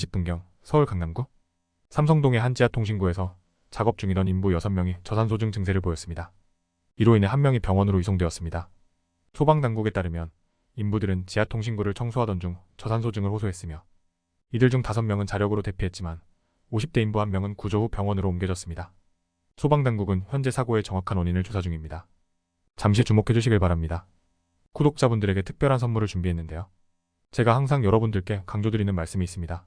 집 분경 서울 강남구 삼성동의 한 지하통신구에서 작업 중이던 인부 6명이 저산소증 증세를 보였습니다. 이로 인해 한 명이 병원으로 이송되었습니다. 소방당국에 따르면 인부들은 지하통신구를 청소하던 중 저산소증을 호소했으며 이들 중 5명은 자력으로 대피했지만 50대 인부 1명은 구조 후 병원으로 옮겨졌습니다. 소방당국은 현재 사고의 정확한 원인을 조사 중입니다. 잠시 주목해 주시길 바랍니다. 구독자분들에게 특별한 선물을 준비했는데요. 제가 항상 여러분들께 강조드리는 말씀이 있습니다.